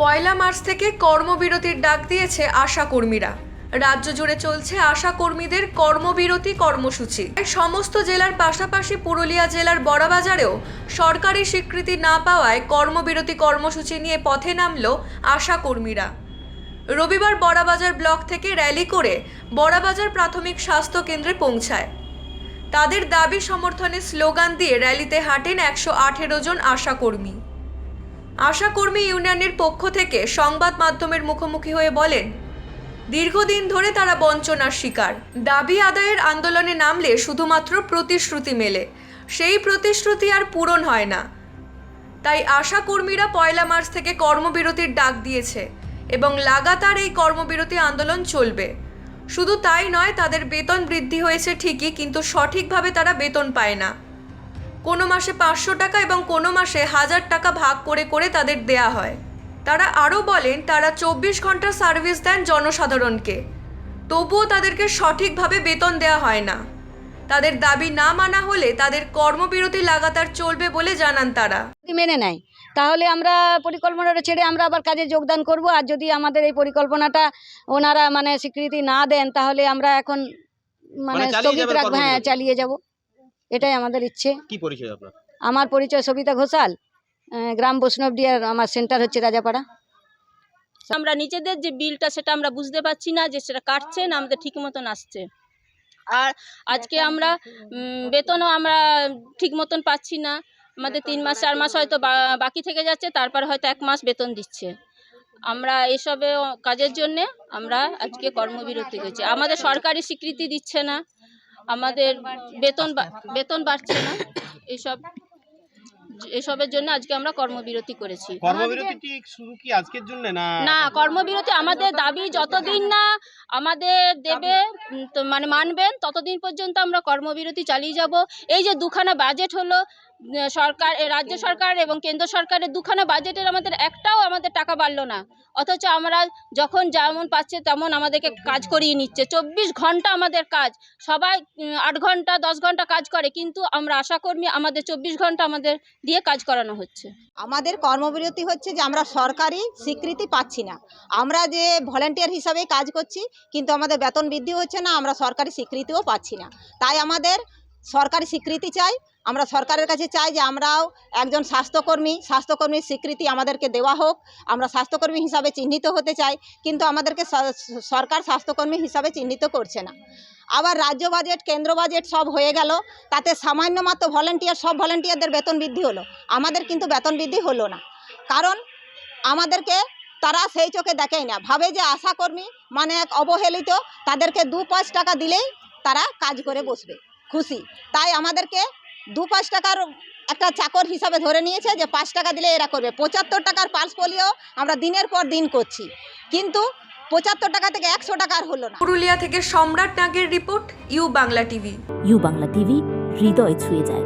পয়লা March থেকে কর্মবিরতির ডাক দিয়েছে আশা কর্মীরা রাজ্য জুড়ে চলছে আশা কর্মীদের কর্মবিরতি কর্মসূচি। সমস্ত জেলার পাশাপাশি পুরুলিয়া জেলার বড়বাজারেও সরকারি স্বীকৃতি না পাওয়ায় কর্মবিরতি কর্মসূচি নিয়ে পথে নামল আশা কর্মীরা রবিবার বড়াবাজার ব্লক থেকে র্যালি করে বড়াবাজার প্রাথমিক স্বাস্থ্য কেন্দ্রে পৌঁছায়। তাদের দাবি সমর্থনে স্লোগান দিয়ে র্যালিতে হাঁটেন একশো আঠেরো জন আশাকর্মী। আশাকর্মী ইউনিয়নের পক্ষ থেকে সংবাদ মাধ্যমের মুখোমুখি হয়ে বলেন, দীর্ঘদিন ধরে তারা বঞ্চনার শিকার। দাবি আদায়ের আন্দোলনে নামলে শুধুমাত্র প্রতিশ্রুতি মেলে। সেই প্রতিশ্রুতি আর পূরণ হয় না। তাই আশা কর্মীরা পয়লা মার্চ থেকে কর্মবিরতির ডাক দিয়েছে এবং লাগাতার এই কর্মবিরতি আন্দোলন চলবে। শুধু তাই নয়, তাদের বেতন বৃদ্ধি হয়েছে ঠিকই, কিন্তু সঠিকভাবে তারা বেতন পায় না। কোনো মাসে পাঁচশো টাকা এবং কোনো মাসে হাজার টাকা ভাগ করে করে তাদের দেয়া হয়। তারা আরও বলেন তারা চব্বিশ ঘণ্টা সার্ভিস দেন জনসাধারণকে। তবুও তাদেরকে সঠিকভাবে বেতন দেওয়া হয় না। তাদের দাবি না মানা হলে তাদের কর্মবিরতি লাগাতার চলবে বলে জানান তারা। মেনে নেয়? তাহলে আমরা পরিকল্পনাটা ছেড়ে আমরা আবার কাজে যোগদান করব। আর যদি আমাদের এই পরিকল্পনাটা ওনারা মানে স্বীকৃতি না দেন তাহলে আমরা এখন মানে মানে স্থগিত রাখব। হ্যাঁ চালিয়ে যাব। এটাই আমাদের ইচ্ছে। কি পরিচয় আপনার? আমার পরিচয় সবিতা ঘোষাল গ্রাম বৈষ্ণবডিয়ার আমার সেন্টার হচ্ছে রাজাপাড়া। আমরা নিজেদের যে বিলটা সেটা আমরা বুঝতে পারছি না যে সেটা কাটছে না আমাদের ঠিক মতন আসছে। আর আজকে আমরা বেতনও আমরা ঠিক মতন পাচ্ছি না। আমাদের তিন মাস চার মাস হয়তো বা- বাকি থেকে যাচ্ছে তারপর হয়তো এক মাস বেতন দিচ্ছে। আমরা এসবে কাজের জন্যে আমরা আজকে কর্মবিরতি করছি। আমাদের সরকারি স্বীকৃতি দিচ্ছে না। আমাদের বেতন বা- বেতন বাড়ছে না। এসব এসবের জন্য আজকে আমরা কর্মবিরতি করেছি। কর্মবিরতি শুরু কি আজকের জন্য না না কর্মবিরতি আমাদের দাবি যতদিন না আমাদের দেবে তো মানে মানবেন ততদিন পর্যন্ত আমরা কর্মবিরতি চালিয়ে যাব। এই যে দুখানা বাজেট হলো সরকার রাজ্য সরকার এবং কেন্দ্র সরকারের দুখানা বাজেটের আমাদের একটাও আমাদের টাকা বাড়লো না। অথচ আমরা যখন যেমন পাচ্ছে তেমন আমাদেরকে কাজ করিয়ে নিচ্ছে। চব্বিশ ঘণ্টা আমাদের কাজ সবাই আট ঘণ্টা দশ ঘণ্টা কাজ করে কিন্তু আমরা আশাকর্মী আমাদের চব্বিশ ঘণ্টা আমাদের দিয়ে কাজ করানো হচ্ছে। আমাদের কর্মবিরতি হচ্ছে যে আমরা সরকারি স্বীকৃতি পাচ্ছি না। আমরা যে ভলেন্টিয়ার হিসাবে কাজ করছি কিন্তু আমাদের বেতন বৃদ্ধি হচ্ছে না, আমরা সরকারি স্বীকৃতিও পাচ্ছি না। তাই আমাদের সরকারি স্বীকৃতি চাই, আমরা সরকারের কাছে চাই যে আমরাও একজন স্বাস্থ্যকর্মী স্বাস্থ্যকর্মীর স্বীকৃতি আমাদেরকে দেওয়া হোক, আমরা স্বাস্থ্যকর্মী হিসাবে চিহ্নিত হতে চাই, কিন্তু আমাদেরকে সরকার স্বাস্থ্যকর্মী হিসাবে চিহ্নিত করছে না। আবার রাজ্য বাজেট, কেন্দ্র বাজেট সব হয়ে গেল, তাতে সামান্য মাত্র ভলেন্টিয়ার, সব ভলেন্টিয়ারদের বেতন বৃদ্ধি হলো। আমাদের কিন্তু বেতন বৃদ্ধি হলো না। কারণ আমাদেরকে তারা সেই চোখে দেখেই না। ভাবে যে আশাকর্মী মানে এক অবহেলিত তাদেরকে দু পাঁচ টাকা দিলেই তারা কাজ করে বসবে। খুশি। তাই আমাদেরকে দু পাঁচ টাকার একটা চাকর হিসাবে ধরে নিয়েছে যে পাঁচ টাকা দিলে এরা করবে। পঁচাত্তর টাকার পালস পোলিও আমরা দিনের পর দিন করছি। কিন্তু পঁচাত্তর টাকা থেকে একশো টাকার হলো না। পুরুলিয়া থেকে সম্রাট নাগের report U Bangla TV. U Bangla TV হৃদয় ছুঁয়ে যায়।